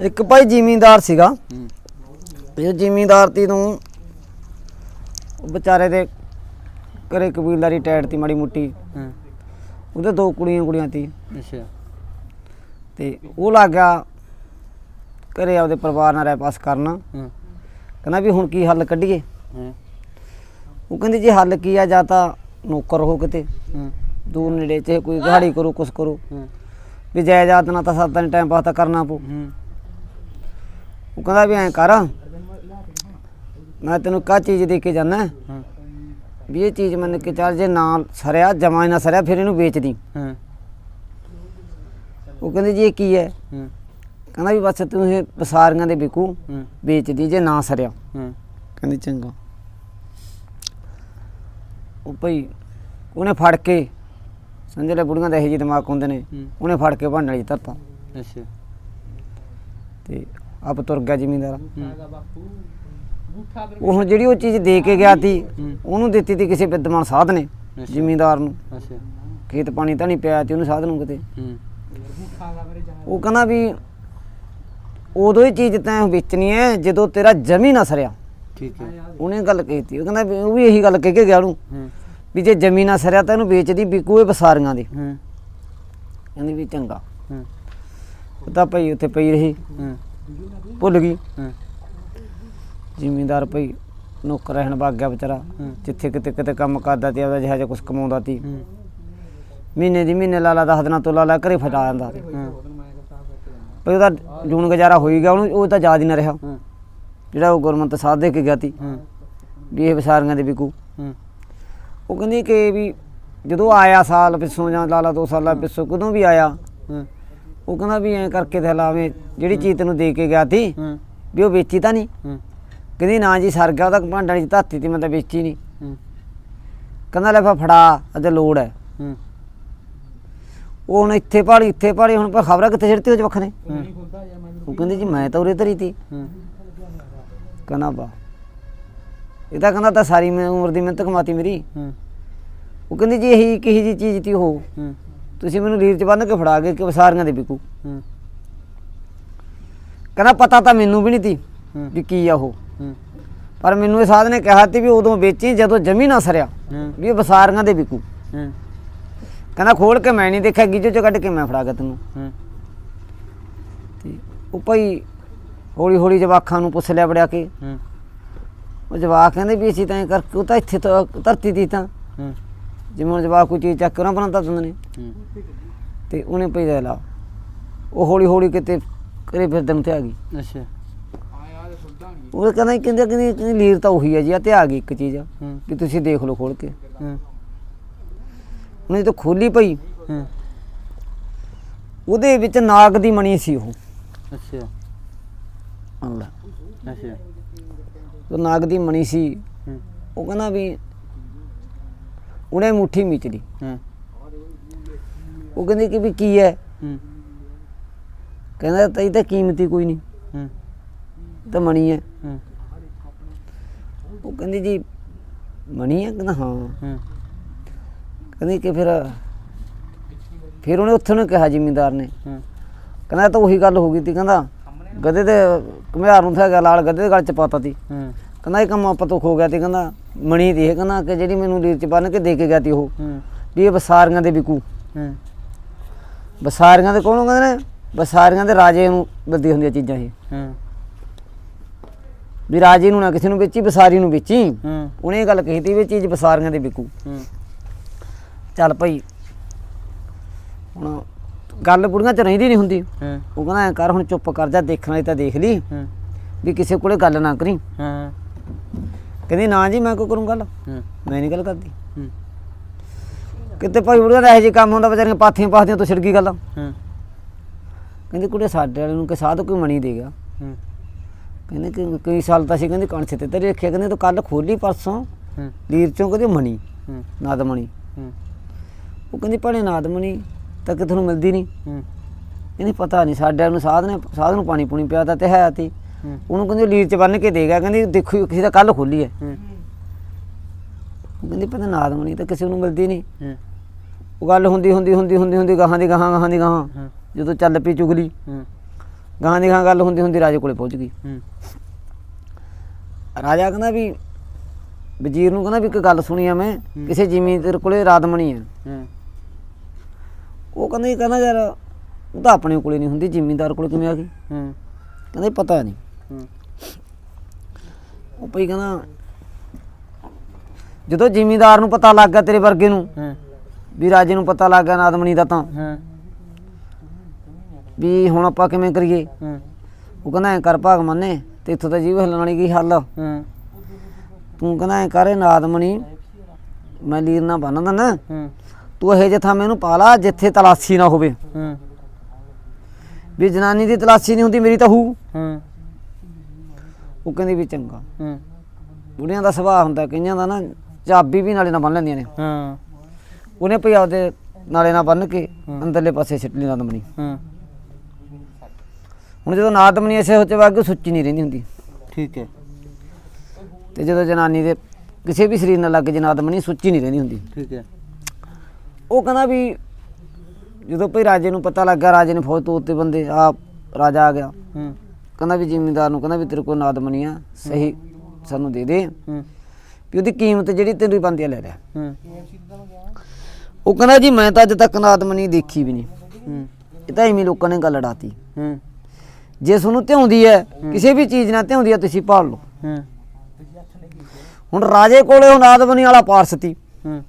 ਇੱਕ ਭਾਈ ਜ਼ਿਮੀਂਦਾਰ ਸੀਗਾ। ਇਹ ਜ਼ਿਮੀਂਦਾਰ ਤੀ ਨੂੰ ਵਿਚਾਰੇ ਦੇ ਘਰੇ ਕਬੀਲਦਾਰੀ ਟੈਟ ਤੀ ਮਾੜੀ ਮੁੱਟੀ। ਹਾਂ। ਉਹਦੇ ਦੋ ਕੁੜੀਆਂ ਕੁੜੀਆਂ ਤੀ। ਅੱਛਾ। ਤੇ ਉਹ ਲੱਗ ਗਿਆ ਘਰੇ ਆਪਦੇ ਪਰਿਵਾਰ ਨਾਲ ਰਹਿ ਪਾਸ ਕਰਨਾ ਕਹਿੰਦਾ ਵੀ ਹੁਣ ਕੀ ਹੱਲ ਕੱਢੀਏ? ਉਹ ਕਹਿੰਦੀ ਜੀ ਹੱਲ ਕੀ ਆ ਜਾਂ ਤਾਂ ਨੌਕਰ ਹੋ ਕਿਤੇ। ਦੂਰ ਨੇੜੇ ਚ ਕੋਈ ਦਿਹਾੜੀ ਕਰੋ ਕੁਛ ਕਰੋ। ਵੀ ਜਾਇਦਾਦ ਨਾਲ ਤਾਂ ਨਹੀਂ ਟਾਈਮ ਪਾਸ ਤਾਂ ਕਰਨਾ ਪਊ। ਉਹ ਕਹਿੰਦਾ ਵੀ ਐਂ ਕਰ ਮੈਂ ਤੈਨੂੰ ਕਾ ਚੀਜ਼ ਦੇ ਕੇ ਜਾਣਾ ਹਾਂ। ਵੀ ਇਹ ਚੀਜ਼ ਮੰਨ ਕੇ ਚੱਲ ਜੇ ਨਾ ਸਰਿਆ ਜਮਾ ਨਾ ਸਰਿਆ ਫਿਰ ਇਹਨੂੰ ਵੇਚ ਦੀ ਹਾਂ। ਉਹ ਕਹਿੰਦੀ ਜੀ ਇਹ ਕੀ ਹੈ? ਹਾਂ। ਕਹਿੰਦਾ ਵੀ ਬਸ ਤੂੰ ਇਹ ਬਸਾਰੀਆਂ ਦੇ ਵਿਕੂ ਹਾਂ। ਵੇਚ ਦੀ ਜੇ ਨਾ ਸਰਿਆ। ਹਾਂ। ਕਹਿੰਦੀ ਚੰਗਾ। ਉਹ ਭਈ ਉਹਨੇ ਫੜ ਕੇ ਸਮਝ ਲੈ ਬੁੜੀਆਂ ਦਾ ਇਹੋ ਜਿਹੇ ਦਿਮਾਗ ਹੁੰਦੇ ਨੇ। ਉਹਨੇ ਫੜ ਕੇ ਭਾਂਡੇ ਵਾਲੀ ਧਰਤਾ। ਅੱਛਾ। ਤੇ ਆਪ ਤੁਰ ਗਿਆ ਜ਼ਿਮੀਂਦਾਰ ਉਹ ਹੁਣ ਜਿਹੜੀ ਉਹ ਚੀਜ਼ ਦੇ ਕੇ ਗਿਆ ਸੀ। ਉਹਨੂੰ ਦਿੱਤੀ ਤੀ ਕਿਸੇ ਵਿਦਵਾਨ ਸਾਧ ਨੇ। ਜ਼ਿਮੀਂਦਾਰ ਨੂੰ। ਅੱਛਾ। ਖੇਤ ਪਾਣੀ ਤਾਂ ਨਹੀਂ ਪਿਆ ਤੇ ਉਹਨੂੰ ਸਾਧ ਨੂੰ ਕਿਤੇ ਉਹ ਕਹਿੰਦਾ ਵੀ ਉਦੋਂ ਹੀ ਚੀਜ਼ ਤੈਂ ਵੇਚਣੀ ਹੈ ਜਦੋਂ ਤੇਰਾ ਜਮੀ ਨਾ ਸਰਿਆ। ਠੀਕ ਹੈ। ਉਹਨੇ ਗੱਲ ਕੀਤੀ ਉਹ ਕਹਿੰਦਾ ਉਹ ਵੀ ਇਹੀ ਗੱਲ ਕਹਿ ਕੇ ਗਿਆ ਉਹਨੂੰ ਵੀ ਜੇ ਜਮੀ ਨਾ ਸਰਿਆ ਤਾਂ ਇਹਨੂੰ ਵੇਚਦੀ ਵਿਕੂ ਇਹ ਬਸਾਰੀਆਂ ਦੇ। ਕਹਿੰਦੀ ਵੀ ਚੰਗਾ। ਤਾਂ ਭਈ ਉੱਥੇ ਪਈ ਰਹੀ। ਭੁੱਲ ਗਈ। ਹਾਂ। ਜ਼ਿਮੀਂਦਾਰ ਭਈ ਨੌਕਰ ਰਹਿਣ ਵਗ ਗਿਆ ਵਿਚਾਰਾ। ਹੂੰ। ਜਿੱਥੇ ਕਿਤੇ ਕਿਤੇ ਕੰਮ ਕਰਦਾ ਤੇ ਆਪਦਾ ਜਿਹਾ ਜਿਹਾ ਕੁਝ ਕਮਾਉਂਦਾ ਤੀ। ਹੂੰ। ਮਹੀਨੇ ਦੀ ਮਹੀਨੇ ਲਾਲਾ ਦਸ ਦਿਨਾਂ ਤੋਂ ਲਾਲਾ ਘਰੇ ਫਟਾ ਜਾਂਦਾ ਸੀ ਹਾਂ। ਭਈ ਉਹਦਾ ਜੂਨ ਗੁਜ਼ਾਰਾ ਹੋਈ ਗਿਆ ਉਹਨੂੰ ਉਹ ਤਾਂ ਯਾਦ ਹੀ ਨਾ ਰਿਹਾ। ਹਾਂ। ਜਿਹੜਾ ਉਹ ਗੁਰਮੰਤ ਸਾਧ ਦੇ ਕੇ ਗਿਆ ਤੀ। ਹਾਂ। ਵੀ ਇਹ ਵਿਸਾਰੀਆਂ ਦੇ ਵਿਕੂ। ਹਾਂ। ਉਹ ਕਹਿੰਦੀ ਕਿ ਵੀ ਜਦੋਂ ਆਇਆ ਸਾਲ ਪਿੱਛੋਂ ਜਾਂ ਲਾਲਾ ਦੋ ਸਾਲਾਂ ਪਿੱਛੋਂ ਕਦੋਂ ਵੀ ਆਇਆ। ਹਾਂ। ਉਹ ਕਹਿੰਦਾ ਵੀ ਐਂ ਕਰਕੇ ਤੇ ਲਾਵੇਂ ਜਿਹੜੀ ਚੀਜ਼ ਤੈਨੂੰ ਦੇ ਕੇ ਗਿਆ ਹਾਂ। ਵੀ ਉਹ ਵੇਚੀ ਤਾਂ ਨਹੀਂ। ਹਾਂ। ਕਹਿੰਦੀ ਨਾ ਜੀ ਸਰ ਗਿਆ ਉਹਦਾ ਭਾਂਡਾ ਨਹੀਂ ਧਾਤੀ ਤੀ ਮੈਂ ਤਾਂ ਵੇਚੀ ਨਹੀਂ। ਹਾਂ। ਕਹਿੰਦਾ ਲੈ ਫਾ ਫੜਾ ਅਜੇ ਲੋੜ ਹੈ ਹਾਂ। ਉਹ ਹੁਣ ਇੱਥੇ ਭਾਲੀ ਇੱਥੇ ਭਾਲੀ ਹੁਣ ਪਰ ਖਬਰਾਂ ਕਿੱਥੇ ਛਿੜਤੀ ਹੋ ਜਵਖ ਨੇ ਉਹ ਕਹਿੰਦੀ ਜੀ ਮੈਂ ਤਾਂ ਉਰੇ ਧਰੀ ਤੀ। ਹਾਂ। ਕਹਿੰਦਾ ਬਾ ਇਹ ਤਾਂ ਕਹਿੰਦਾ ਤਾਂ ਸਾਰੀ ਮੈਂ ਉਮਰ ਦੀ ਮਿਹਨਤ ਕਮਾਤੀ ਮੇਰੀ। ਹਾਂ। ਉਹ ਕਹਿੰਦੀ ਜੀ ਇਹੀ ਕਿਹੀ ਜੀ ਚੀਜ਼ ਤੀ ਉਹ। ਹਾਂ। ਤੁਸੀਂ ਮੈਨੂੰ ਲੀਰ ਚ ਬੰਨ ਕੇ ਫੜਾ ਗਏ ਕਿ ਸਾਰੀਆਂ ਦੇ ਵਿਕੂ? ਹਾਂ। ਕਹਿੰਦਾ ਪਤਾ ਤਾਂ ਮੈਨੂੰ ਵੀ ਨਹੀਂ ਤੀ ਹਾਂ। ਵੀ ਕੀ ਆ ਉਹ। ਹਾਂ। ਪਰ ਮੈਨੂੰ ਇਹ ਸਾਧ ਨੇ ਕਿਹਾ ਤੀ ਵੀ ਉਦੋਂ ਵੇਚੀ ਜਦੋਂ ਜਮੀ ਨਾ ਸਰਿਆ ਹਾਂ। ਵੀ ਇਹ ਬਸਾਰੀਆਂ ਦੇ ਵਿਕੂ। ਹਾਂ। ਕਹਿੰਦਾ ਖੋਲ ਕੇ ਮੈਂ ਨਹੀਂ ਦੇਖਿਆ ਗੀਜੋ ਚ ਕੱਢ ਕੇ ਮੈਂ ਫੜਾ ਗਿਆ ਤੈਨੂੰ। ਹਾਂ। ਤੇ ਉਹ ਭਾਈ ਹੌਲੀ ਹੌਲੀ ਜਵਾਖਾਂ ਨੂੰ ਪੁੱਛ ਲਿਆ ਬੜਿਆ ਕੇ। ਹਾਂ। ਉਹ ਜਵਾਕ ਕਹਿੰਦੇ ਵੀ ਅਸੀਂ ਤਾਂ ਐਂ ਕਰਕੇ ਉਹ ਤਾਂ ਇੱਥੇ ਤੋਂ ਧਰਤੀ ਦੀ ਤਾਂ। ਹਾਂ। ਜਿਵੇਂ ਹੁਣ ਜਵਾਕ ਕੋਈ ਚੀਜ਼ ਚੱਕ ਕੇ ਉਹਨਾਂ ਬਣਾਉਂਦਾ ਦਿੰਦੇ ਨੇ ਤੇ ਉਹਨੇ ਪਈ ਦੇ ਲਾ। ਉਹ ਹੌਲੀ ਹੌਲੀ ਕਿਤੇ ਕਰੇ ਫਿਰਦੇ ਨੂੰ ਤੇ ਆ ਗਈ। ਅੱਛਾ। ਉਹ ਕਹਿੰਦਾ ਕਹਿੰਦੇ ਕਹਿੰਦੇ ਲੀਰ ਤਾਂ ਉਹੀ ਹੈ ਜੀ ਆ ਤੇ ਆ ਗਈ ਇੱਕ ਚੀਜ਼ ਵੀ ਤੁਸੀਂ ਦੇਖ ਲਓ ਖੋਲ ਕੇ। ਹਾਂ। ਉਹਨੇ ਤਾਂ ਖੋਲੀ ਪਈ। ਹਾਂ। ਉਹਦੇ ਵਿੱਚ ਨਾਗ ਦੀ ਮਣੀ ਸੀ ਉਹ। ਅੱਛਾ। ਅੱਲਾ ਅੱਛਾ। ਉਹ ਨਾਗ ਦੀ ਮਣੀ ਸੀ। ਉਹ ਕਹਿੰਦਾ ਵੀ ਉਹਨੇ ਮੁੱਠੀ ਮਿਚ ਲਈ ਹਾਂ। ਉਹ ਕਹਿੰਦੀ ਕਿ ਵੀ ਕੀ ਹੈ? ਹਾਂ। ਕਹਿੰਦਾ ਤਾਂ ਇਹ ਤਾਂ ਕੀਮਤੀ ਕੋਈ ਨਹੀਂ। ਹਾਂ। ਤਾਂ ਮਣੀ ਹੈ। ਹਾਂ। ਉਹ ਕਹਿੰਦੀ ਜੀ ਮਣੀ ਹੈ? ਕਹਿੰਦਾ ਹਾਂ। ਹਾਂ। ਕਹਿੰਦੀ ਕਿ ਫਿਰ ਫਿਰ ਉਹਨੇ ਉੱਥੇ ਨੂੰ ਕਿਹਾ ਜ਼ਿਮੀਂਦਾਰ ਨੇ। ਹਾਂ। ਕਹਿੰਦਾ ਤਾਂ ਉਹੀ ਗੱਲ ਹੋ ਗਈ ਤੀ। ਕਹਿੰਦਾ ਗਧੇ ਦੇ ਘੁਮਿਆਰ ਨੂੰ ਥਾ ਗਿਆ ਲਾਲ ਗਧੇ ਦੇ ਗਲ ਚ ਪਾਤਾ ਤੀ। ਹਾਂ। ਕਹਿੰਦਾ ਇਹ ਕੰਮ ਆਪਾਂ ਤੋਂ ਖੋ ਗਿਆ ਤੀ ਕਹਿੰਦਾ ਮਣੀ ਦੀ ਇਹ ਕਹਿੰਦਾ ਕਿ ਜਿਹੜੀ ਮੈਨੂੰ ਲੀਰ ਚ ਬੰਨ ਕੇ ਦੇ ਕੇ ਗਿਆ ਤੀ ਉਹ। ਹਾਂ। ਵੀ ਇਹ ਬਸਾਰੀਆਂ ਦੇ ਵਿਕੂ। ਹਾਂ। ਬਸਾਰੀਆਂ ਦੇ ਕੋਲੋਂ ਕਹਿੰਦੇ ਨੇ? ਬਸਾਰੀਆਂ ਦੇ ਰਾਜੇ ਨੂੰ ਬੱਦੀ ਹੁੰਦੀਆਂ ਚੀਜ਼ਾਂ ਇਹ। ਹਾਂ। ਵੀ ਰਾਜੇ ਨੂੰ ਨਾ ਕਿਸੇ ਨੂੰ ਵੇਚੀ ਬਸਾਰੀ ਨੂੰ ਵੇਚੀ। ਹਾਂ। ਉਹਨੇ ਇਹ ਗੱਲ ਕਹੀ ਤੀ ਵੀ ਇਹ ਚੀਜ਼ ਬਸਾਰੀਆਂ ਦੇ ਵਿਕੂ। ਹਾਂ। ਚੱਲ ਭਾਈ ਹੁਣ ਗੱਲ ਬੁੜੀਆਂ ਚ ਰਹਿੰਦੀ ਨਹੀਂ ਹੁੰਦੀ। ਹਾਂ। ਉਹ ਕਹਿੰਦਾ ਐਂ ਕਰ ਹੁਣ ਚੁੱਪ ਕਰ ਜਾ ਦੇਖਣ ਵਾਲੀ ਤਾਂ ਦੇਖ ਲਈ। ਹਾਂ। ਵੀ ਕਿਸੇ ਕੋਲੇ ਗੱਲ ਨਾ ਕਰੀ। ਹਾਂ। ਕਹਿੰਦੀ ਨਾ ਜੀ ਮੈਂ ਕਿਉਂ ਕਰੂੰ ਗੱਲ? ਹਾਂ। ਮੈਂ ਨਹੀਂ ਗੱਲ ਕਰਦੀ। ਹਾਂ। ਕਿਤੇ ਭਾਈ ਬੁੜੀਆਂ ਦਾ ਇਹੋ ਜਿਹੇ ਕੰਮ ਹੁੰਦਾ ਵਿਚਾਰੀਆਂ ਪਾਥੀਆਂ ਪਾਥੀਆਂ ਤੋਂ ਛਿੜ ਗਈ ਗੱਲ। ਹਾਂ। ਕਹਿੰਦੀ ਕੁੜੇ ਸਾਡੇ ਵਾਲੇ ਨੂੰ ਕਿ ਸਾਧ ਕੋਈ ਮਣੀ ਦੇ ਗਿਆ। ਹਾਂ। ਕਹਿੰਦੇ ਕਿ ਕਈ ਸਾਲ ਤਾਂ ਸੀ ਕਹਿੰਦੀ ਕਣਛ ਤੇ ਤੇਰੇ ਰੱਖਿਆ ਕਹਿੰਦੇ ਤੂੰ ਕੱਲ ਖੋਲੀ ਪਰਸੋਂ ਹਾਂ। ਲੀਰ ਚੋਂ ਕਹਿੰਦੀ ਮਣੀ ਹਾਂ। ਨਾਦਮਣੀ। ਹਾਂ। ਉਹ ਕਹਿੰਦੀ ਭਣੇ ਨਾਦਮਣੀ ਤਾਂ ਕਿਥੋਂ ਮਿਲਦੀ ਨਹੀਂ ਹਾਂ। ਕਹਿੰਦੀ ਪਤਾ ਨਹੀਂ ਸਾਡੇ ਨੂੰ ਸਾਧ ਨੇ ਸਾਧ ਨੂੰ ਪਾਣੀ ਪੂਣੀ ਪਿਆ ਤਾ ਤੇ ਹੈ ਤੀ। ਉਹਨੂੰ ਕਹਿੰਦੀ ਲੀਰ ਚ ਬੰਨ ਕੇ ਦੇ ਗਿਆ ਕਹਿੰਦੀ ਦੇਖੋ ਕਿਸੇ ਦਾ ਕੱਲ ਖੋਲੀ ਹੈ। ਕਹਿੰਦੀ ਪਤਾ ਨਾਦਮਣੀ ਤਾਂ ਕਿਸੇ ਨੂੰ ਮਿਲਦੀ ਨਹੀਂ। ਹਾਂ। ਉਹ ਗੱਲ ਹੁੰਦੀ ਹੁੰਦੀ ਹੁੰਦੀ ਹੁੰਦੀ ਹੁੰਦੀ ਗਾਹਾਂ ਦੀ ਗਾਹਾਂ ਗਾਹਾਂ ਦੀ ਗਾਹਾਂ। ਜਦੋਂ ਚੱਲ ਪਈ ਚੁਗਲੀ ਹਾਂ। ਗਾਂ ਦੀ ਗਾਂ ਗੱਲ ਹੁੰਦੀ ਹੁੰਦੀ ਰਾਜੇ ਕੋਲੇ ਪਹੁੰਚ ਗਈ। ਹੂੰ। ਰਾਜਾ ਕਹਿੰਦਾ ਵੀ ਵਜ਼ੀਰ ਨੂੰ ਕਹਿੰਦਾ ਵੀ ਇੱਕ ਗੱਲ ਸੁਣੀ ਆ ਮੈਂ। ਕਿਸੇ ਜ਼ਿਮੀਂਦਾਰ ਕੋਲੇ ਰਾਦਮਣੀ ਆ। ਹੂੰ। ਉਹ ਕਹਿੰਦਾ ਕਹਿੰਦਾ ਯਾਰ ਉਹ ਤਾਂ ਆਪਣੇ ਕੋਲੇ ਨਹੀਂ ਹੁੰਦੀ ਜ਼ਿਮੀਂਦਾਰ ਕੋਲੇ ਕਿਵੇਂ ਆ ਗਈ? ਹੂੰ। ਕਹਿੰਦਾ ਪਤਾ ਨਹੀਂ। ਉਹ ਭਈ ਕਹਿੰਦਾ ਜਦੋਂ ਜ਼ਿਮੀਂਦਾਰ ਨੂੰ ਪਤਾ ਲੱਗ ਗਿਆ ਤੇਰੇ ਵਰਗੇ ਨੂੰ ਹੂੰ। ਵੀ ਰਾਜੇ ਨੂੰ ਪਤਾ ਲੱਗ ਗਿਆ ਨਾਦਮਣੀ ਦਾ ਤਾਂ ਹੂੰ। ਵੀ ਹੁਣ ਆਪਾਂ ਕਿਵੇਂ ਕਰੀਏ? ਹੂੰ। ਉਹ ਕਹਿੰਦਾ ਐ ਕਰ ਭਾਗ ਮੰਨੇ ਤੇ ਇੱਥੋਂ ਤਾਂ ਜੀਵ ਹਿੱਲਣ ਵਾਲੀ ਕੀ ਹੱਲ? ਹੂੰ। ਤੂੰ ਕਹਿੰਦਾ ਐ ਕਰੇ ਨਾਦਮਣੀ ਮੈਂ ਲੀਰ ਨਾ ਬੰਨ ਦਿੰਦਾ ਹੂੰ। ਤੂੰ ਇਹ ਜਿਹਾ ਮੈਨੂੰ ਪਾ ਲਾ ਜਿੱਥੇ ਤਲਾਸ਼ੀ ਨਾ ਹੋਵੇ। ਹੂੰ। ਵੀ ਜਨਾਨੀ ਦੀ ਤਲਾਸ਼ੀ ਨਹੀਂ ਹੁੰਦੀ ਮੇਰੀ ਤਾਂ ਹੂ। ਹੂੰ। ਉਹ ਕਹਿੰਦੀ ਵੀ ਚੰਗਾ। ਹੂੰ। ਬੁੜੀਆਂ ਦਾ ਸੁਭਾਅ ਹੁੰਦਾ ਕਈਆਂ ਦਾ ਨਾ ਚਾਬੀ ਵੀ ਨਾਲੇ ਨਾਲ ਬੰਨ ਲੈਂਦੀਆਂ ਨੇ। ਹਾਂ। ਉਹਨੇ ਭਈ ਆਪਦੇ ਨਾਲੇ ਨਾਲ ਬੰਨ ਕੇ। ਅੰਦਰਲੇ ਪਾਸੇ ਸਿੱਟ ਲਈ ਨਾਦਮਣੀ ਹੂੰ। ਹੁਣ ਜਦੋਂ ਨਾਦਮਣੀ ਐਸੇ ਹੋ ਚਵਾ ਕੇ ਸੁੱਚੀ ਨਹੀਂ ਰਹਿੰਦੀ ਹੁੰਦੀ। ਠੀਕ ਹੈ। ਤੇ ਜਦੋਂ ਜਨਾਨੀ ਦੇ ਕਿਸੇ ਵੀ ਸਰੀਰ ਨਾਲ ਲੱਗ ਜੇ ਨਾਦਮਣੀ ਸੁੱਚੀ ਨਹੀਂ ਰਹਿੰਦੀ ਹੁੰਦੀ। ਠੀਕ ਹੈ। ਉਹ ਕਹਿੰਦਾ ਵੀ ਜਦੋਂ ਭਈ ਰਾਜੇ ਨੂੰ ਪਤਾ ਲੱਗਾ ਰਾਜੇ ਨੇ ਫੌਜ ਤੋਂ ਉੱਤੇ ਬੰਦੇ ਆ ਰਾਜਾ ਆ ਗਿਆ। ਹੂੰ। ਕਹਿੰਦਾ ਵੀ ਜ਼ਿਮੀਂਦਾਰ ਨੂੰ ਕਹਿੰਦਾ ਵੀ ਤੇਰੇ ਕੋਲ ਨਾਦਮਣੀ ਆ ਸਹੀ ਸਾਨੂੰ ਦੇ ਦੇ। ਹੂੰ। ਵੀ ਉਹਦੀ ਕੀਮਤ ਜਿਹੜੀ ਤੈਨੂੰ ਬੰਦੀ ਲੈ ਲੈ। ਹੂੰ। ਉਹ ਕਹਿੰਦਾ ਜੀ ਮੈਂ ਤਾਂ ਅੱਜ ਤੱਕ ਨਾਦਮਣੀ ਦੇਖੀ ਵੀ ਨਹੀਂ। ਹੂੰ। ਇਹ ਤਾਂ ਐਵੇਂ ਲੋਕਾਂ ਨੇ ਗੱਲ ਅੜਾਤੀ। ਹੂੰ। ਜੇ ਤੁਹਾਨੂੰ ਧਿਆਉਂਦੀ ਹੈ ਕਿਸੇ ਵੀ ਚੀਜ਼ ਨਾਲ ਧਿਆਉਂਦੀ ਹੈ ਤੁਸੀਂ ਭਾਲ ਲਓ। ਹੂੰ। ਹੁਣ ਰਾਜੇ ਕੋਲੇ ਉਹ ਨਾਦਮਣੀ ਵਾਲਾ ਪਾਰਸ ਹੂੰ।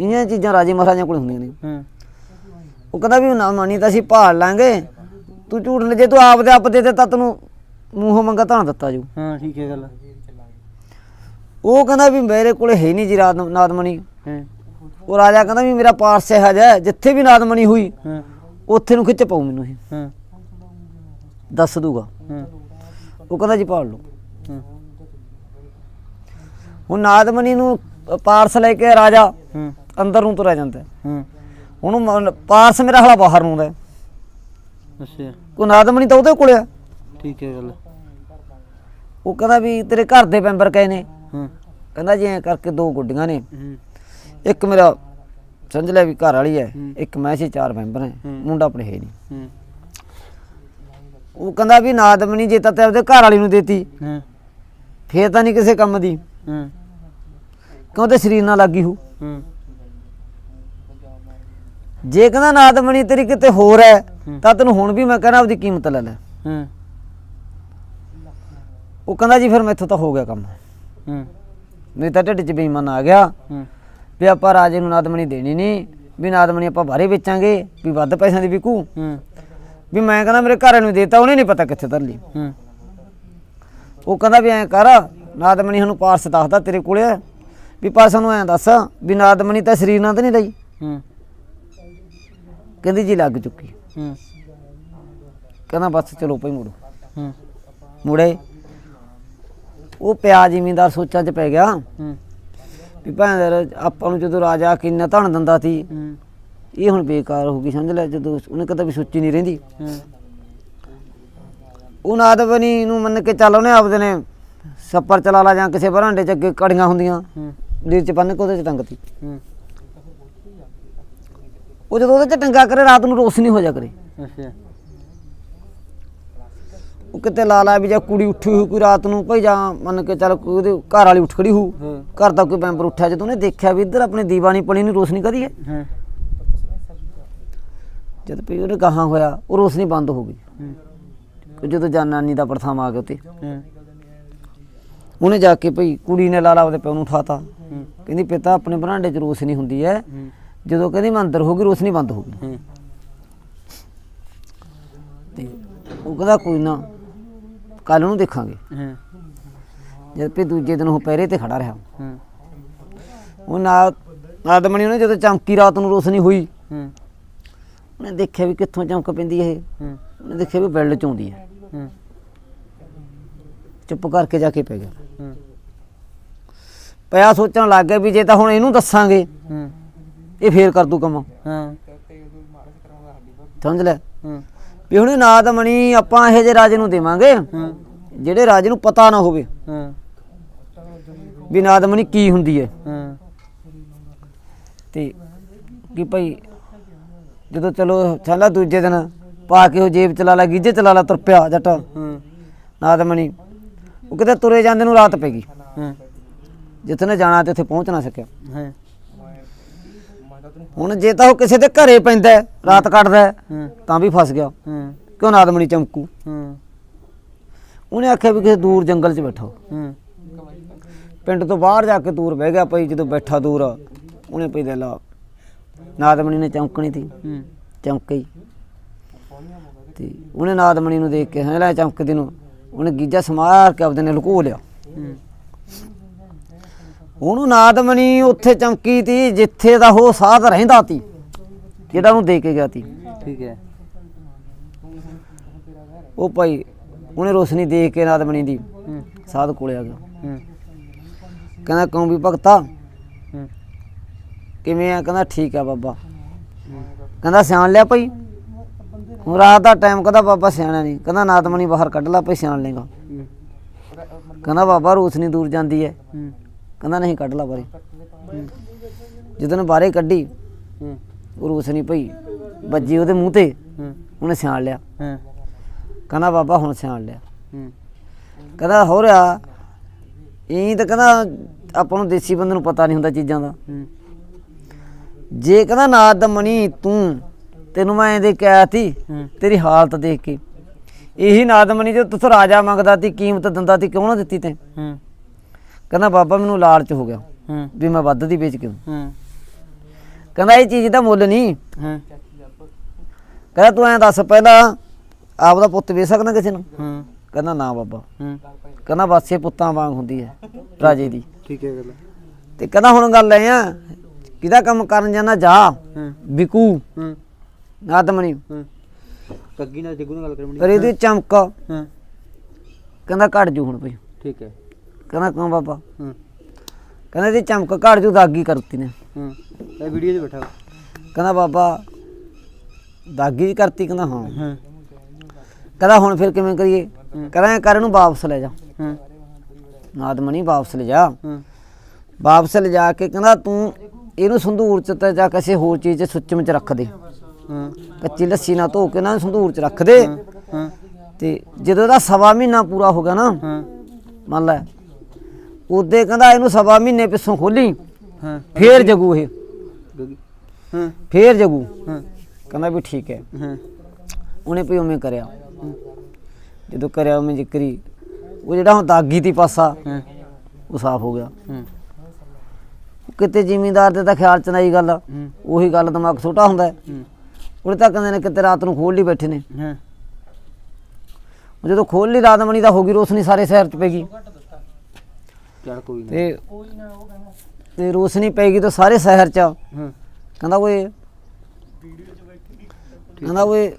ਇਹੀਆਂ ਚੀਜ਼ਾਂ ਰਾਜੇ ਮਹਾਰਾਜਿਆਂ ਕੋਲ ਹੁੰਦੀਆਂ ਨੇ। ਹੂੰ। ਉਹ ਕਹਿੰਦਾ ਵੀ ਨਾਦਮਣੀ ਤਾਂ ਅਸੀਂ ਭਾਲ ਲਾਂਗੇ। ਤੂੰ ਝੂਠ ਨਾ ਜੇ ਤੂੰ ਆਪ ਦੇ ਆਪ ਦੇ ਤੇ ਤਾਂ ਤੈਨੂੰ ਮੂੰਹੋਂ ਮੰਗਾ ਤਾਂ ਦਿੱਤਾ ਜੂ ਹਾਂ ਠੀਕ ਹੈ ਗੱਲ। ਉਹ ਕਹਿੰਦਾ ਵੀ ਮੇਰੇ ਕੋਲੇ ਹੈ ਨਹੀਂ ਜੀ ਨਾਦਮਣੀ। ਹੂੰ। ਉਹ ਰਾਜਾ ਕਹਿੰਦਾ ਵੀ ਮੇਰਾ ਪਾਰਸ ਹੈ, ਜਿੱਥੇ ਵੀ ਨਾਦਮਣੀ ਹੋਈ ਹੂੰ। ਉੱਥੇ ਨੂੰ ਖਿੱਚ ਪਾਉ ਮੈਨੂੰ ਇਹ। ਹੂੰ। ਦੱਸ ਦੂਗਾ ਹੂੰ। ਉਹ ਕਹਿੰਦਾ ਜੀ ਭਾਲ ਲਓ। ਹੂੰ। ਹੁਣ ਨਾਦਮਣੀ ਨੂੰ ਪਾਰਸ ਲੈ ਕੇ ਰਾਜਾ ਹੂੰ। ਅੰਦਰ ਨੂੰ ਤੁਰਿਆ ਜਾਂਦਾ ਹੈ। ਉਹਨੂੰ ਪਾਰਸ ਮੇਰਾ ਹਲਾ ਬਾਹਰ ਨੂੰ ਆਉਂਦਾ ਹੈ। ਅੱਛਾ ਉਹ ਨਾਦਮਣੀ ਤਾਂ ਉਹਦੇ ਕੋਲੇ ਆ। ਠੀਕ ਹੈ ਗੱਲ। ਉਹ ਕਹਿੰਦਾ ਵੀ ਤੇਰੇ ਘਰ ਦੇ ਮੈਂਬਰ ਕਹੇ ਨੇ। ਹੂੰ। ਕਹਿੰਦਾ ਜੀ ਐ ਕਰਕੇ ਦੋ ਗੁੱਡੀਆਂ ਨੇ। ਹੂੰ। ਇੱਕ ਮੇਰਾ ਸਮਝ ਲੈ ਵੀ ਘਰ ਵਾਲੀ ਹੂੰ। ਇੱਕ ਮੈਂ ਸੀ ਚਾਰ ਮੈਂਬਰ ਹੂੰ। ਮੁੰਡਾ ਆਪਣੇ ਹੈ ਨਹੀਂ। ਹੂੰ। ਉਹ ਕਹਿੰਦਾ ਵੀ ਨਾਦਮਣੀ ਜੇ ਤਾਂ ਤੇ ਉਹਦੇ ਘਰ ਵਾਲੀ ਨੂੰ ਦੇਤੀ। ਹੂੰ। ਫੇਰ ਤਾਂ ਨਹੀਂ ਕਿਸੇ ਕੰਮ ਦੀ। ਹੂੰ। ਕਿਉਂ ਤੇ ਸਰੀਰ ਨਾਲ ਲੱਗੀ ਹੋ। ਹੂੰ। ਜੇ ਕਹਿੰਦਾ ਨਾਦਮਣੀ ਤੇਰੀ ਕਿਤੇ ਹੋਰ ਹੈ। ਤਾਂ ਤੈਨੂੰ ਹੁਣ ਵੀ ਮੈਂ ਕਹਿੰਦਾ ਆਪਦੀ ਕੀਮਤ ਲੈ ਲੈ। ਹੂੰ। ਉਹ ਕਹਿੰਦਾ ਜੀ ਫਿਰ ਮੈਥੋਂ ਤਾਂ ਹੋ ਗਿਆ ਕੰਮ। ਹੂੰ। ਮੇਰੇ ਤਾਂ ਢਿੱਡ 'ਚ ਬੇਈਮਾਨ ਆ ਗਿਆ। ਹੂੰ। ਵੀ ਆਪਾਂ ਰਾਜੇ ਨੂੰ ਨਾਦਮਣੀ ਦੇਣੀ ਨਹੀਂ ਵੀ ਨਾਦਮਣੀ ਆਪਾਂ ਬਾਹਰੇ ਵੇਚਾਂਗੇ ਵੀ ਵੱਧ ਪੈਸਿਆਂ ਦੀ ਵਿਕੂ। ਹੂੰ। ਵੀ ਮੈਂ ਕਹਿੰਦਾ ਮੇਰੇ ਘਰ ਨੂੰ ਦੇਤਾ ਉਹਨੇ ਨਹੀਂ ਪਤਾ ਕਿੱਥੇ ਧਰ ਲਈ ਹੂੰ। ਉਹ ਕਹਿੰਦਾ ਵੀ ਐਂ ਕਰ ਨਾਦਮਣੀ ਸਾਨੂੰ ਪਾਰਸ ਦੱਸਦਾ ਤੇਰੇ ਕੋਲੇ। ਵੀ ਪਾਰਸ ਨੂੰ ਐਂ ਦੱਸ ਵੀ ਨਾਦਮਣੀ ਤਾਂ ਸਰੀਰ ਨਾਲ ਤਾਂ ਨਹੀਂ ਲਈ। ਹੂੰ। ਕਹਿੰਦੀ ਜੀ ਲੱਗ ਚੁੱਕੀ। ਹੂੰ। ਕਹਿੰਦਾ ਬਸ ਚਲੋ ਭਾਈ ਮੁੜੋ। ਹੂੰ। ਮੁੜੇ। ਉਹ ਪਿਆ ਜ਼ਿਮੀਂਦਾਰ ਸੋਚਾਂ 'ਚ ਪੈ ਗਿਆ। ਹੂੰ। ਵੀ ਦਾ ਆਪਾਂ ਨੂੰ ਜਦੋਂ ਰਾਜਾ ਕਿੰਨਾ ਧਨ ਦਿੰਦਾ ਸੀ ਹੂੰ। ਇਹ ਹੁਣ ਬੇਕਾਰ ਹੋ ਗਈ ਸਮਝ ਲੈ ਜਦੋਂ ਉਹਨੇ ਕਦੇ ਵੀ ਸੋਚੀ ਨਹੀਂ ਰਹਿੰਦੀ। ਹੂੰ। ਉਹ ਨਾਦਵਨੀ ਨੂੰ ਮੰਨ ਕੇ ਚੱਲ ਉਹਨੇ ਆਪਦੇ ਨੇ ਸੱਪਰ ਚਲਾ ਲਾ ਜਾਂ ਕਿਸੇ ਬਰਾਂਡੇ 'ਚ ਅੱਗੇ ਕੜੀਆਂ ਹੁੰਦੀਆਂ। ਹੂੰ। ਲੀਰ 'ਚ ਬੰਨ ਕੇ ਉਹਦੇ 'ਚ ਟੰਗਤੀ ਹੂੰ। ਉਹ ਜਦੋਂ ਉਹਦੇ 'ਚ ਟੰਗਾ ਕਰੇ ਰਾਤ ਨੂੰ ਰੋਸ਼ਨੀ ਹੋ ਜਾ ਕਰੇ। ਅੱਛਾ। ਉਹ ਕਿਤੇ ਲਾ ਲਾ ਵੀ ਜਾਂ ਕੁੜੀ ਉੱਠੀ ਹੋਈ ਕੋਈ ਰਾਤ ਨੂੰ ਭਈ ਜਾਂ ਮੰਨ ਕੇ ਚੱਲ ਕੋਈ ਉਹਦੇ ਘਰ ਵਾਲੀ ਉੱਠ ਖੜੀ ਹੋ ਹਾਂ। ਘਰ ਦਾ ਕੋਈ ਮੈਂਬਰ ਉੱਠਿਆ ਜਦੋਂ ਉਹਨੇ ਦੇਖਿਆ ਵੀ ਇੱਧਰ ਆਪਣੀ ਦੀਵਾਨੀ ਪਣੀ ਨੂੰ ਰੋਸ਼ਨੀ ਕਦੀ ਹੈ ਹਾਂ। ਜਦ ਪਈ ਉਹਨੇ ਕਹਾ ਹੋਇਆ ਉਹ ਰੋਸ਼ਨੀ ਬੰਦ ਹੋ ਗਈ। ਹੂੰ। ਉਹ ਜਦੋਂ ਜਾਨਾਨੀ ਦਾ ਪ੍ਰਥਮ ਆ ਗਿਆ ਉੱਤੇ ਹਾਂ। ਉਹਨੇ ਜਾ ਕੇ ਭਈ ਕੁੜੀ ਨੇ ਲਾਲਾ ਉਹਦੇ ਪਿਓ ਨੂੰ ਉਠਾਤਾ। ਹੂੰ। ਕਹਿੰਦੀ ਪਿਤਾ ਆਪਣੇ ਬਰਾਂਡੇ 'ਚ ਰੋਸ਼ਨੀ ਹੁੰਦੀ ਹੈ ਹੂੰ। ਜਦੋਂ ਕਹਿੰਦੀ ਮੈਂ ਅੰਦਰ ਹੋ ਗਈ ਰੋਸ਼ਨੀ ਬੰਦ ਹੋ ਗਈ। ਹੂੰ। ਤੇ ਉਹ ਕਹਿੰਦਾ ਕੋਈ ਨਾ ਕੱਲ ਨੂੰ ਦੇਖਾਂਗੇ। ਹਾਂ। ਜਦ ਪਈ ਦੂਜੇ ਦਿਨ ਉਹ ਪਹਿਰੇ ਤੇ ਖੜਾ ਰਿਹਾ। ਹਾਂ। ਉਹ ਨਾ ਆਦਮਣੀ ਉਹਨੇ ਜਦੋਂ ਚਮਕੀ ਰਾਤ ਨੂੰ ਰੋਸ਼ਨੀ ਹੋਈ ਹੂੰ। ਉਹਨੇ ਦੇਖਿਆ ਵੀ ਕਿੱਥੋਂ ਚਮਕ ਪੈਂਦੀ ਇਹ। ਹੂੰ। ਉਹਨੇ ਦੇਖਿਆ ਵੀ ਬਿਲਡ ਚ ਆਉਂਦੀ ਹੈ। ਹੂੰ। ਚੁੱਪ ਕਰਕੇ ਜਾ ਕੇ ਪੈ ਗਿਆ। ਹੂੰ। ਪਿਆ ਸੋਚਣ ਲੱਗ ਗਿਆ ਵੀ ਜੇ ਤਾਂ ਹੁਣ ਇਹਨੂੰ ਦੱਸਾਂਗੇ। ਹੂੰ। ਇਹ ਫੇਰ ਕਰ ਦੂ ਕੰਮ। ਹਾਂ। ਸਮਝ ਲੈ? ਹੂੰ। ਵੀ ਹੁਣ ਇਹ ਨਾਦਮਣੀ ਆਪਾਂ ਇਹੋ ਜਿਹੇ ਰਾਜੇ ਨੂੰ ਦੇਵਾਂਗੇ ਜਿਹੜੇ ਰਾਜੇ ਨੂੰ ਪਤਾ ਨਾ ਹੋਵੇ। ਹਾਂ। ਵੀ ਨਾਦਮਣੀ ਕੀ ਹੁੰਦੀ ਹੈ। ਹਾਂ। ਤੇ ਕੀ ਭਾਈ ਜਦੋਂ ਚਲੋ ਚੱਲਾ ਦੂਜੇ ਦਿਨ ਪਾ ਕੇ ਉਹ ਜੇਬ ਚਲਾ ਲਾ ਗੀਜੇ ਚਲਾ ਲਾ ਤੁਰ ਪਿਆ ਜੱਟ। ਹੂੰ। ਨਾਦਮਣੀ ਉਹ ਕਿਤੇ ਤੁਰੇ ਜਾਂਦੇ ਨੂੰ ਰਾਤ ਪੈ ਗਈ। ਹੂੰ। ਜਿੱਥੇ ਨੇ ਜਾਣਾ ਤੇ ਉੱਥੇ ਪਹੁੰਚ ਨਾ ਸਕਿਆ। ਹੈ। ਹੁਣ ਜੇ ਤਾਂ ਉਹ ਕਿਸੇ ਦੇ ਘਰੇ ਪੈਂਦਾ ਹੈ, ਰਾਤ ਕੱਟਦਾ ਹੈ, ਹੂੰ। ਤਾਂ ਵੀ ਫਸ ਗਿਆ। ਹੂੰ। ਕਿਉਂ ਨਾਦਮਣੀ ਚਮਕੂ? ਹੂੰ। ਉਹਨੇ ਆਖਿਆ ਵੀ ਕਿਸੇ ਦੂਰ ਜੰਗਲ 'ਚ ਬੈਠੋ। ਹੂੰ। ਪਿੰਡ ਤੋਂ ਬਾਹਰ ਜਾ ਕੇ ਦੂਰ ਬਹਿ ਗਿਆ ਭਾਈ ਜਦੋਂ ਬੈਠਾ ਦੂਰ ਉਹਨੇ ਪਈ ਦੇ ਲਾ। ਨਾਦਮਣੀ ਨੇ ਚਮਕਣੀ ਸੀ ਹੂੰ। ਚਮਕੀ। ਤੇ ਉਹਨੇ ਨਾਦਮਣੀ ਨੂੰ ਦੇਖ ਕੇ ਹੈ ਲੈ ਚਮਕਦੀ ਨੂੰ। ਉਹਨੇ ਗੀਜਾ ਸਮਾਰ ਕੇ ਆਪਦੇ ਨੇ ਲੁਕੋ ਲਿਆ। ਹੂੰ। ਉਹਨੂੰ ਨਾਦਮਣੀ ਉੱਥੇ ਚਮਕੀ ਤੀ ਜਿੱਥੇ ਦਾ ਉਹ ਸਾਧ ਰਹਿੰਦਾ ਤੀ। ਜਿਹੜਾ ਉਹਨੂੰ ਦੇ ਕੇ ਗਿਆ ਤੀ? ਠੀਕ ਹੈ। ਉਹ ਭਾਈ ਉਹਨੇ ਰੋਸ਼ਨੀ ਦੇਖ ਕੇ ਨਾਦਮਣੀ ਦੀ। ਹੂੰ। ਸਾਧ ਕੋਲੇ ਆ ਗਿਆ। ਹੂੰ। ਕਹਿੰਦਾ ਕਿਉਂ ਵੀ ਭਗਤਾ? ਹੂੰ। ਕਿਵੇਂ ਆ? ਕਹਿੰਦਾ ਠੀਕ ਆ ਬਾਬਾ। ਕਹਿੰਦਾ ਸਿਆਣ ਲਿਆ ਭਾਈ? ਹੁਣ ਰਾਤ ਦਾ ਟਾਈਮ ਕਹਿੰਦਾ ਬਾਬਾ ਸਿਆਣਾ ਨਹੀਂ। ਕਹਿੰਦਾ ਨਾਦਮਣੀ ਬਾਹਰ ਕੱਢ ਲਾ ਭਾਈ ਸਿਆਣ ਲੇਗਾ ਹੂੰ। ਕਹਿੰਦਾ ਬਾਬਾ ਰੋਸ਼ਨੀ ਦੂਰ ਜਾਂਦੀ ਹੈ ਹੂੰ। ਕਹਿੰਦਾ ਨਹੀਂ ਕੱਢ ਲਾ ਬਾਰੇ। ਜਦੋਂ ਬਾਰੇ ਕੱਢੀ ਹੂੰ। ਉਹ ਰੋਸ਼ਨੀ ਭਈ ਵੱਜੀ ਉਹਦੇ ਮੂੰਹ ਤੇ ਹੂੰ। ਉਹਨੇ ਸਿਆਣ ਲਿਆ। ਹਾਂ। ਕਹਿੰਦਾ ਬਾਬਾ ਹੁਣ ਸਿਆਣ ਲਿਆ। ਹੂੰ। ਕਹਿੰਦਾ ਹੋ ਰਿਹਾ। ਇਹ ਤਾਂ ਕਹਿੰਦਾ ਆਪਾਂ ਨੂੰ ਦੇਸੀ ਬੰਦੇ ਨੂੰ ਪਤਾ ਨਹੀਂ ਹੁੰਦਾ ਚੀਜ਼ਾਂ ਦਾ। ਜੇ ਕਹਿੰਦਾ ਨਾਦਮਣੀ ਤੂੰ ਤੈਨੂੰ ਮੈਂ ਇਹਦੇ ਕਿਹਾ ਤੀ ਹੂੰ। ਤੇਰੀ ਹਾਲਤ ਦੇਖ ਕੇ। ਇਹੀ ਨਾਦਮਣੀ ਜੋ ਤੁਥ ਰਾਜਾ ਮੰਗਦਾ ਤੀ ਕੀਮਤ ਦਿੰਦਾ ਤੀ ਕਿਉਂ ਨਾ ਦਿੱਤੀ ਤੈਂ? ਕਹਿੰਦਾ ਬਾਬਾ ਮੈਨੂੰ ਲਾਲਚ ਹੋ ਗਿਆ ਹੂੰ। ਵੀ ਮੈਂ ਵੱਧ ਦੀ ਵੇਚ ਕਿਉਂ ਹੂੰ। ਕਹਿੰਦਾ ਇਹ ਚੀਜ਼ ਦਾ ਮੁੱਲ ਨਹੀਂ। ਹਾਂ। ਕਹਿੰਦਾ ਤੂੰ ਐਂ ਦੱਸ ਪਹਿਲਾਂ ਆਪ ਦਾ ਪੁੱਤ ਵੇਚ ਸਕਦਾ ਕਿਸੇ ਨੂੰ? ਹੂੰ। ਕਹਿੰਦਾ ਨਾ ਬਾਬਾ। ਹੂੰ। ਕਹਿੰਦਾ ਬਸ ਇਹ ਪੁੱਤਾਂ ਵਾਂਗ ਹੁੰਦੀ ਹੈ ਰਾਜੇ ਦੀ। ਠੀਕ ਹੈ ਗੱਲ ਤੇ ਕਹਿੰਦਾ ਹੁਣ ਗੱਲ ਐ ਆ ਕਿਹਦਾ ਕੰਮ ਕਰਨ ਜਾਣਾ? ਜਾ ਹੂੰ। ਵਿਕੂ। ਹੂੰ। ਹੂੰ। ਕੱਗੀ ਨਾਲ ਜੱਗੂ ਨਾਲ ਗੱਲ ਕਰਮਣੀ ਪਰ ਇਹਦੀ ਚਮਕ। ਹਾਂ। ਕਹਿੰਦਾ ਘਟ ਜੂ ਹੁਣ ਭਈ ਠੀਕ ਹੈ। ਕਹਿੰਦਾ ਕਿਉਂ ਬਾਬਾ? ਹੂੰ। ਕਹਿੰਦਾ ਇਹਦੀ ਚਮਕ ਘਟ ਜੂ ਦਾਗੀ ਕਰਤੀ ਨੇ। ਹੂੰ। ਇਹ ਵੀਡੀਓ 'ਚ ਬੈਠਾ ਕਹਿੰਦਾ ਬਾਬਾ ਦਾਗੀ ਜੀ ਕਰਤੀ ਕਹਿੰਦਾ ਹਾਂ। ਹਾਂ। ਕਹਿੰਦਾ ਹੁਣ ਫਿਰ ਕਿਵੇਂ ਕਰੀਏ? ਕਹਿੰਦਾ ਐਂ ਕਰ ਇਹਨੂੰ ਵਾਪਸ ਲੈ ਜਾ। ਹਾਂ। ਨਾਦਮਣੀ ਵਾਪਸ ਲੈ ਜਾ। ਹਾਂ। ਵਾਪਸ ਲੈ ਜਾ ਕੇ ਕਹਿੰਦਾ ਤੂੰ ਇਹਨੂੰ ਸੰਧੂਰ ਚ ਤੇ ਜਾਂ ਕਿਸੇ ਹੋਰ ਚੀਜ਼ ਚ ਸੁੱਚਮ ਚ ਰੱਖ ਦੇ। ਹਾਂ। ਕੱਚੀ ਲੱਸੀ ਨਾਲ ਧੋ ਕੇ ਨਾ ਸੰਧੂਰ ਚ ਰੱਖ ਦੇ। ਹਾਂ। ਤੇ ਜਦੋਂ ਇਹਦਾ ਸਵਾ ਮਹੀਨਾ ਪੂਰਾ ਹੋ ਗਿਆ ਨਾ ਹਾਂ। ਮੰਨ ਲੈ ਉਹਦੇ ਕਹਿੰਦਾ ਇਹਨੂੰ ਸਵਾ ਮਹੀਨੇ ਪਿੱਛੋਂ ਖੋਲੀ। ਹਾਂ। ਫੇਰ ਜਗੂ ਇਹ। ਹਾਂ। ਫੇਰ ਜਗੂ। ਹਾਂ। ਕਹਿੰਦਾ ਵੀ ਠੀਕ ਹੈ। ਹਾਂ। ਉਹਨੇ ਵੀ ਉਵੇਂ ਕਰਿਆ। ਜਦੋਂ ਕਰਿਆ ਉਵੇਂ ਜ਼ਿਕਰੀ। ਉਹ ਜਿਹੜਾ ਹੁਣ ਦਾਗੀ ਤੀ ਪਾਸਾ ਉਹ ਸਾਫ਼ ਹੋ ਗਿਆ। ਹਾਂ। ਕਿਤੇ ਜ਼ਿਮੀਂਦਾਰ ਦੇ ਤਾਂ ਖਿਆਲ ਚ ਨਹੀਂ ਗੱਲ। ਉਹੀ ਗੱਲ ਦਿਮਾਗ ਛੋਟਾ ਹੁੰਦਾ ਉਹਨੇ ਤਾਂ ਕਹਿੰਦੇ ਨੇ ਕਿਤੇ ਰਾਤ ਨੂੰ ਖੋਲ ਲਈ ਬੈਠੇ ਨੇ। ਜਦੋਂ ਖੋਲ ਲਈ ਰਾਤ ਮਣੀ ਦਾ ਹੋ ਗਈ ਰੋਸ਼ਨੀ ਸਾਰੇ ਸ਼ਹਿਰ ਚ ਪੈ ਗਈ। ਚੱਲ ਕੋਈ ਨਾ। ਤੇ ਤੇ ਰੋਸ਼ਨੀ ਪੈ ਗਈ ਤਾਂ ਸਾਰੇ ਸ਼ਹਿਰ ਚ। ਹਾਂ। ਕਹਿੰਦਾ ਓਏ ਕਹਿੰਦਾ ਓਏ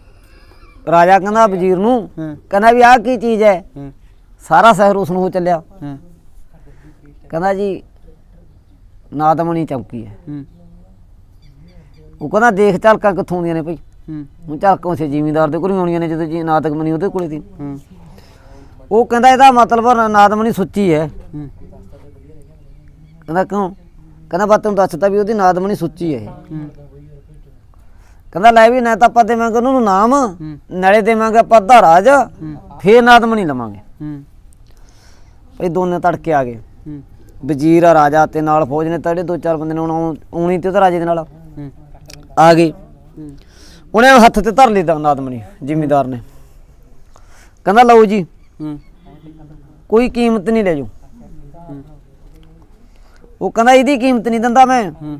ਰਾਜਾ ਕਹਿੰਦਾ ਵਜ਼ੀਰ ਨੂੰ ਹਾਂ। ਕਹਿੰਦਾ ਵੀ ਆਹ ਕੀ ਚੀਜ਼ ਹੈ? ਹਾਂ। ਸਾਰਾ ਸ਼ਹਿਰ ਉਸ ਨੂੰ ਹੋ ਚੱਲਿਆ। ਹਾਂ। ਕਹਿੰਦਾ ਜੀ ਨਾਦਮਣੀ ਚੌਕੀ ਹੈ। ਹੂੰ। ਉਹ ਕਹਿੰਦਾ ਦੇਖ ਝਲਕਾਂ ਕਿੱਥੋਂ ਆਉਂਦੀਆਂ ਨੇ ਭਾਈ। ਹੂੰ। ਹੁਣ ਝਲਕਾਂ ਉਸੇ ਜ਼ਿਮੀਂਦਾਰ ਦੇ ਕੋਲ ਹੀ ਆਉਣੀਆਂ ਨੇ ਜਦੋਂ ਜੀ ਨਾਦਮਣੀ ਉਹਦੇ ਕੋਲੇ ਸੀ ਹੂੰ। ਉਹ ਕਹਿੰਦਾ ਇਹਦਾ ਮਤਲਬ ਨਾਦਮਣੀ ਸੁੱਚੀ ਹੈ। ਕਹਿੰਦਾ ਕਿਉਂ? ਕਹਿੰਦਾ ਬਾ ਤੈਨੂੰ ਦੱਸਤਾ ਵੀ ਉਹਦੀ ਨਾਦਮਣੀ ਸੁੱਚੀ ਹੈ। ਇਹ ਕਹਿੰਦਾ ਲੈ ਵੀ ਨਾ ਤਾਂ ਆਪਾਂ ਦੇਵਾਂਗੇ ਉਹਨਾਂ ਨਾਮ ਨਾਲੇ ਦੇਵਾਂਗੇ ਆਪਾਂ ਅੱਧਾ ਰਾਜ ਫੇਰ ਨਾਦਮਣੀ ਲਵਾਂਗੇ। ਭਈ ਦੋਨੇ ਤੜਕੇ ਆ ਗਏ। ਵਜ਼ੀਰ ਆ ਰਾਜਾ ਤੇ ਨਾਲ ਫੌਜ ਨੇ ਤੜੇ ਦੋ ਚਾਰ ਬੰਦੇ ਨੇ ਹੁਣ ਆਉਣੀ ਤੇ ਉਹਦੇ ਰਾਜੇ ਦੇ ਨਾਲ ਆ ਗਏ। ਉਹਨੇ ਹੱਥ ਤੇ ਧਰ ਲਈ ਦਾ ਨਾਦਮਣੀ ਜ਼ਿਮੀਂਦਾਰ ਨੇ। ਕਹਿੰਦਾ ਲਓ ਜੀ ਹੂੰ ਕੋਈ ਕੀਮਤ ਨਹੀਂ ਲੈ ਜਾਓ ਉਹ ਕਹਿੰਦਾ, ਇਹਦੀ ਕੀਮਤ ਨਹੀਂ ਦਿੰਦਾ ਮੈਂ। ਹੂੰ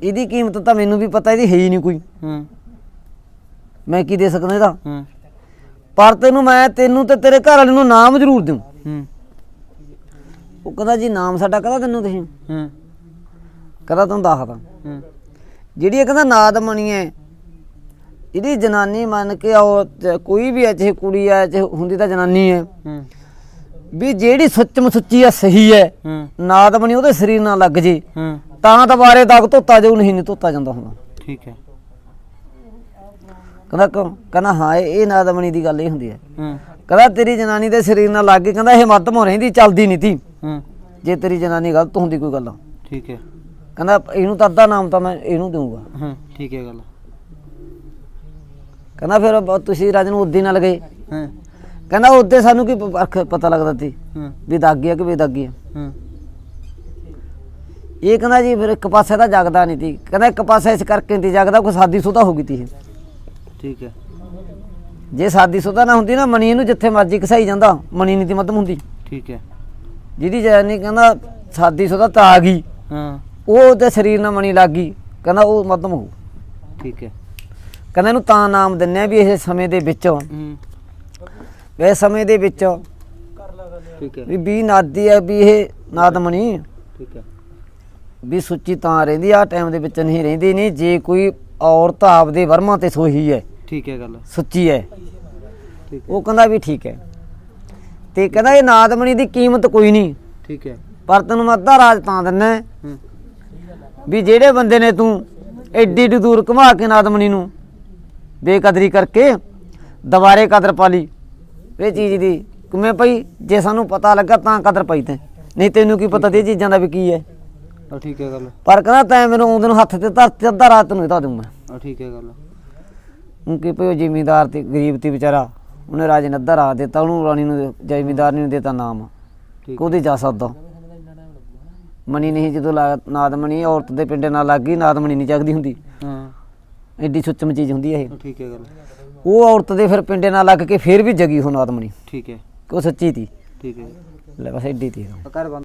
ਇਹਦੀ ਕੀਮਤ ਤਾਂ ਮੈਨੂੰ ਵੀ ਪਤਾ, ਇਹਦੀ ਹੈ ਹੀ ਨਹੀਂ ਕੋਈ। ਹੂੰ ਮੈਂ ਕੀ ਦੇ ਸਕਦਾ ਇਹਦਾ? ਹੂੰ ਪਰ ਤੈਨੂੰ ਮੈਂ, ਤੈਨੂੰ ਤੇ ਤੇਰੇ ਘਰ ਵਾਲੇ ਨੂੰ ਨਾਮ ਜ਼ਰੂਰ ਦਊਂ। ਹੂੰ ਉਹ ਕਹਿੰਦਾ, ਜੀ, ਨਾਮ ਸਾਡਾ ਕਹਦਾ ਤੈਨੂੰ ਤੁਸੀਂ? ਹੂੰ ਕਹਦਾ ਤੁਹਾਨੂੰ ਦੱਸਦਾ। ਹੂੰ ਜਿਹੜੀ ਇਹ ਕਹਿੰਦਾ, ਨਾਦ ਮਣੀ ਹੈ ਇਹਦੀ ਜਨਾਨੀ ਮੰਨ ਕੇ ਤੇ ਕੋਈ ਵੀ ਅਜੇ ਕੁੜੀ ਹੈ ਚਾਹੇ ਹੁੰਦੀ ਤਾਂ ਜਨਾਨੀ ਹੈ ਹੂੰ। ਵੀ ਜਿਹੜੀ ਸੱਚਮ ਸੁੱਚੀ ਆ ਸਹੀ ਹੈ। ਹੂੰ। ਨਾਦ ਬਣੀ ਉਹਦੇ ਸਰੀਰ ਨਾਲ ਲੱਗ ਜੇ। ਹੂੰ। ਤਾਂ ਦੁਬਾਰੇ ਦਾਗ ਧੋਤਾ ਜਾਊ ਨਹੀਂ ਨਹੀਂ ਧੋਤਾ ਜਾਂਦਾ ਹੁੰਦਾ। ਠੀਕ ਹੈ। ਕਹਿੰਦਾ ਕਿਉਂ ਕਹਿੰਦਾ ਹਾਂ ਇਹ ਇਹ ਨਾਦ ਬਣੀ ਦੀ ਗੱਲ ਇਹ ਹੁੰਦੀ ਹੈ। ਹੂੰ। ਕਹਿੰਦਾ ਤੇਰੀ ਜਨਾਨੀ ਦੇ ਸਰੀਰ ਨਾਲ ਲੱਗ ਕੇ ਕਹਿੰਦਾ ਇਹ ਮੱਧਮੋਂ ਰਹਿੰਦੀ ਚੱਲਦੀ ਨਹੀਂ ਤੀ। ਹੂੰ। ਜੇ ਤੇਰੀ ਜਨਾਨੀ ਗਲਤ ਹੁੰਦੀ ਕੋਈ ਗੱਲ। ਠੀਕ ਹੈ। ਕਹਿੰਦਾ ਇਹਨੂੰ ਤਾਂ ਅੱਧਾ ਨਾਮ ਤਾਂ ਮੈਂ ਇਹਨੂੰ ਦੇਊਂਗਾ। ਹਾਂ ਠੀਕ ਹੈ ਗੱਲ। ਕਹਿੰਦਾ ਫਿਰ ਬ- ਤੁਸੀਂ ਰਾਜ ਨੂੰ ਉਦੀ ਨਾਲ ਗਏ। ਹਾਂ। ਕਹਿੰਦਾ ਉੱਦੇ ਸਾਨੂੰ ਕੀ ਪ- ਪਤਾ ਲੱਗਦਾ ਸੀ ਹਾਂ। ਵੀ ਦਾਗੀ ਆ ਕਿ ਬੇਦਾਗੀ ਆ। ਹਾਂ। ਇਹ ਕਹਿੰਦਾ ਜੀ ਫਿਰ ਇੱਕ ਪਾਸੇ ਤਾਂ ਜਗਦਾ ਨਹੀਂ ਸੀ। ਕਹਿੰਦਾ ਇੱਕ ਪਾਸੇ ਇਸ ਕਰਕੇ ਨਹੀਂ ਜਗਦਾ ਕੋਈ ਸਾਦੀ ਸੁਦਾ ਹੋ ਗਈ ਤੀ ਇਹ। ਠੀਕ ਹੈ। ਜੇ ਸਾਦੀ ਸੁਦਾ ਨਾ ਹੁੰਦੀ ਨਾ ਮਣੀ ਇਹਨੂੰ ਜਿੱਥੇ ਮਰਜ਼ੀ ਘਸਾਈ ਜਾਂਦਾ ਮਣੀ ਨਹੀਂ ਤੀ ਮੱਧਮ ਹੁੰਦੀ। ਠੀਕ ਹੈ। ਜਿਹਦੀ ਜੈਨੀ ਕਹਿੰਦਾ ਸਾਦੀ ਸੁਦਾ ਤਾਂ ਆ ਗਈ। ਹਾਂ। ਉਹ ਉਹਦੇ ਸਰੀਰ ਨਾਲ ਮਣੀ ਲੱਗ ਗਈ। ਕਹਿੰਦਾ ਉਹ ਮੱਧਮ ਹੋਊ ਠੀਕ ਹੈ। ਕਹਿੰਦਾ ਇਹਨੂੰ ਤਾਂ ਨਾਮ ਦਿੰਨੇ ਆ ਵੀ ਇਹ ਸਮੇਂ ਦੇ ਵਿੱਚ ਹੂੰ। ਇਸ ਸਮੇਂ ਦੇ ਵਿੱਚ ਠੀਕ ਹੈ। ਵੀ ਵੀ ਨਾਦੀ ਹੈ ਵੀ ਇਹ ਨਾਦਮਣੀ। ਠੀਕ ਹੈ। ਵੀ ਸੁੱਚੀ ਤਾਂ ਰਹਿੰਦੀ ਆ ਟਾਈਮ ਦੇ ਵਿੱਚ ਨਹੀਂ ਰਹਿੰਦੀ ਨਹੀਂ ਜੇ ਕੋਈ ਔਰਤ ਆਪਦੇ ਵਰਮਾ ਤੇ ਸੋਹੀ ਹੈ। ਠੀਕ ਹੈ ਗੱਲ। ਸੁੱਚੀ ਹੈ। ਠੀਕ ਹੈ। ਉਹ ਕਹਿੰਦਾ ਵੀ ਠੀਕ ਹੈ। ਤੇ ਕਹਿੰਦਾ ਇਹ ਨਾਦਮਣੀ ਦੀ ਕੀਮਤ ਕੋਈ ਨਹੀਂ। ਠੀਕ ਹੈ। ਪਰ ਤੈਨੂੰ ਮੈਂ ਅੱਧਾ ਰਾਜ ਤਾਂ ਦਿੰਨਾ ਹੈ। ਵੀ ਜਿਹੜੇ ਬੰਦੇ ਨੇ ਤੂੰ ਐਡੀ ਏਡੀ ਦੂਰ ਘੁਮਾ ਕੇ ਨਾਦਮਣੀ ਨੂੰ ਬੇਕਦਰੀ ਕਰਕੇ ਦੁਬਾਰੇ ਕਦਰ ਪਾ ਲਈ। ਇਹ ਚੀਜ਼ ਦੀ ਕਿਵੇਂ ਪਈ? ਜੇ ਸਾਨੂੰ ਪਤਾ ਲੱਗਾ ਤਾਂ ਕਦਰ ਪਈ ਤੇ। ਨਹੀਂ ਤੈਨੂੰ ਕੀ ਪਤਾ ਤੇ ਇਹ ਚੀਜ਼ਾਂ ਦਾ ਵੀ ਕੀ ਹੈ। ਆ ਠੀਕ ਹੈ ਗੱਲ। ਪਰ ਕਹਿੰਦਾ ਤੈਂ ਮੈਨੂੰ ਆਉਂਦੇ ਨੂੰ ਹੱਥ ਤੇ ਧਰਤੀ ਅੱਧਾ ਰਾਤ ਨੂੰ ਇਹਦਾ ਦੂੰ ਮੈਂ ਆ ਠੀਕ ਹੈ ਗੱਲ। ਹੁਣ ਕੀ ਉਹ ਜ਼ਿਮੀਂਦਾਰ ਤੇ ਗਰੀਬ ਤੇ ਵਿਚਾਰਾ। ਉਹਨੇ ਰਾਜੇ ਨੇ ਅੱਧਾ ਰਾਤ ਦਿੱਤਾ ਉਹਨੂੰ ਰਾਣੀ ਨੂੰ ਜ਼ਿਮੀਂਦਾਰ ਨੂੰ ਦਿੱਤਾ ਨਾਮ। ਠੀਕ ਉਹਦੇ ਜਾ ਸਕਦਾ ਮਣੀ ਨਹੀਂ ਜਦੋਂ ਨਾਦਮਣੀ ਔਰਤ ਦੇ ਪਿੰਡੇ ਨਾਲ ਲੱਗ ਗਈ ਨਾਦਮਣੀ ਨਹੀਂ ਜਗਦੀ ਹੁੰਦੀ। ਐਡੀ ਸੁੱਚਮ ਚੀਜ਼ ਹੁੰਦੀ ਹੈ ਇਹ। ਆ ਠੀਕ ਹੈ ਗੱਲ। ਉਹ ਔਰਤ ਦੇ ਫਿਰ ਪਿੰਡੇ ਨਾਲ ਲੱਗ ਕੇ ਫਿਰ ਵੀ ਜਗੀ ਉਹ ਨਾਦਮਣੀ ਠੀਕ ਹੈ। ਉਹ ਸੱਚੀ ਤੀ। ਠੀਕ ਹੈ। ਲੈ ਬਸ ਐਡੀ ਤੀ। ਘਰ ਬੰਦ